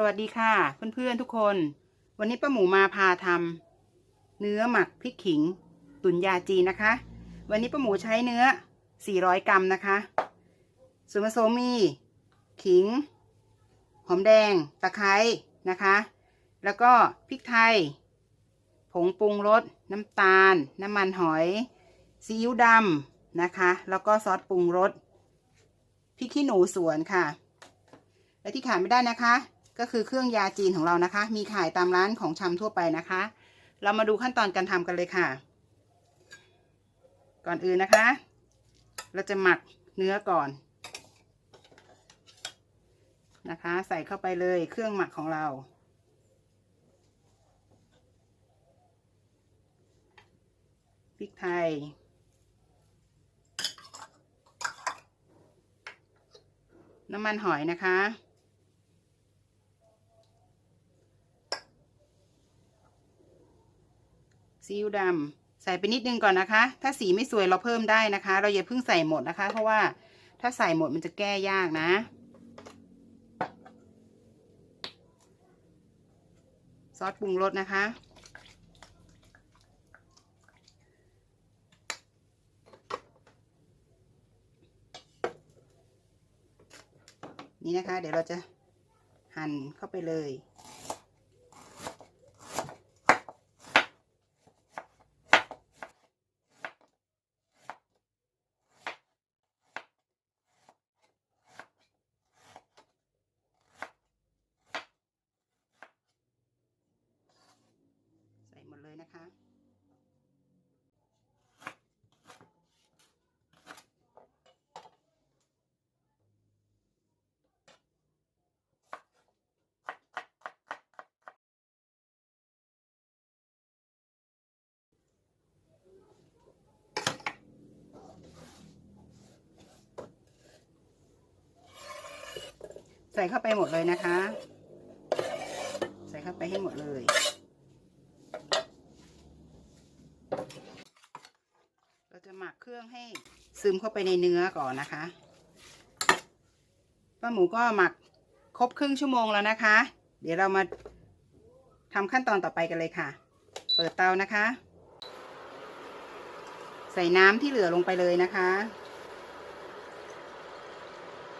สวัสดีค่ะ เพื่อนๆทุกคน วันนี้ป้าหมูมาพาทำเนื้อหมักพริกขิง ตุ๋นยาจีนนะคะ วันนี้ป้าหมูใช้เนื้อ 400 กรัมนะคะ ส่วนผสมมี ขิง หอมแดง ตะไคร้นะคะ แล้วก็พริกไทย ผงปรุงรส น้ำตาล น้ำมันหอย ซีอิ๊วดำนะคะ แล้วก็ซอสปรุงรสพริกขี้หนูสวนค่ะ และที่ขาดไม่ได้นะคะ ก็คือเครื่องยาจีนของเรานะคะ มีขายตามร้านของชำทั่วไปนะคะ เรามาดูขั้นตอนการทำกันเลยค่ะ ก่อนอื่นนะคะ เราจะหมักเนื้อก่อนนะคะ ใส่เข้าไปเลยเครื่องหมักของเรา พริกไทย น้ำมันหอยนะคะ ซีอิ๊วดำใส่ไปนิดนึงก่อนนะคะ ถ้าสีไม่สวยเราเพิ่มได้นะคะ เราอย่าเพิ่งใส่หมดนะคะ เพราะว่าถ้าใส่หมดมันจะแก้ยากนะซอสปรุงรสนะคะ นี่นะคะ เดี๋ยวเราจะหั่นเข้าไปเลย ใส่หมดเลย นะคะ ใส่เข้าไปหมดเลยนะคะ ใส่เข้าไปให้หมดเลย เครื่องให้ซึมเข้าไปในเนื้อก่อนนะคะป้าหมูก็หมักครบครึ่งชั่วโมงแล้วนะคะ เดี๋ยวเรามาทำขั้นตอนต่อไปกันเลยค่ะ เปิดเตานะคะ ใส่น้ำที่เหลือลงไปเลยนะคะ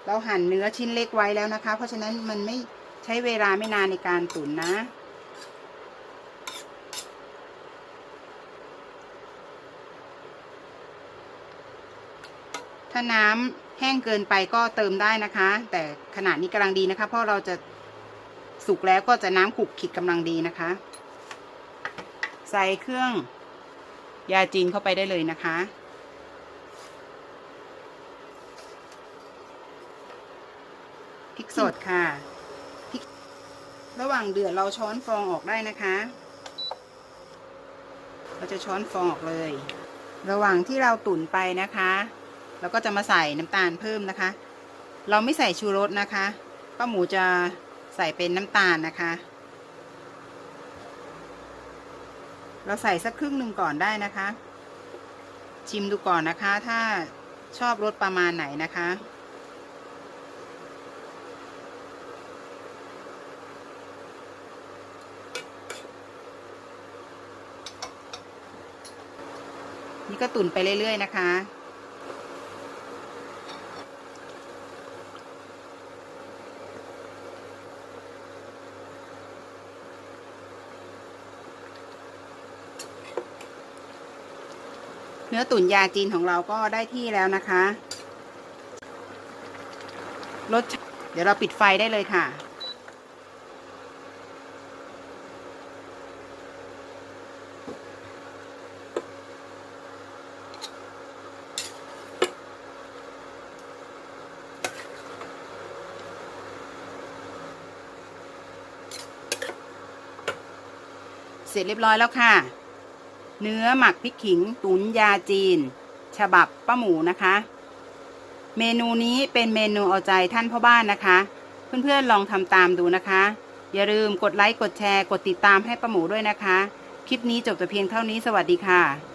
เราหั่นเนื้อชิ้นเล็กไว้แล้วนะคะ เพราะฉะนั้นมันไม่ใช้เวลาไม่นานในการตุ๋นนะ ถ้าน้ำแห้งเกินไปก็เติมได้นะคะ แต่ขนาดนี้กำลังดีนะคะ เพราะเราจะสุกแล้วก็จะน้ำขลุกขิดกำลังดีนะคะ ใส่เครื่องยาจีนเข้าไปได้เลยนะคะ พริกสดค่ะพริกระหว่างเดือดเราช้อนฟองออกได้นะคะ เราจะช้อนฟองออกเลย ระหว่างที่เราตุ๋นไปนะคะ เราก็จะมาใส่น้ำตาลเพิ่มนะคะ เราไม่ใส่ชูรสนะคะป้าหมูจะใส่เป็นน้ำตาลนะคะ เราใส่สักครึ่งหนึ่งก่อนได้นะคะ ชิมดูก่อนนะคะ ถ้าชอบรสประมาณไหนนะคะนี่ก็ตุ๋นไปเรื่อย ๆ นะคะ เนื้อตุ๋นยาจีนของเราก็ได้ที่แล้วนะคะรสเดี๋ยวเราปิดไฟได้เลยค่ะ เสร็จเรียบร้อยแล้วค่ะ เนื้อหมักพริกขิงตุ๋นยาจีน ฉบับป้าหมูนะคะ เมนูนี้เป็นเมนูเอาใจท่านพ่อบ้านนะคะ เพื่อนๆลองทำตามดูนะคะ อย่าลืมกดไลค์กดแชร์กดติดตามให้ป้าหมูด้วยนะคะ คลิปนี้จบแต่เพียงเท่านี้สวัสดีค่ะ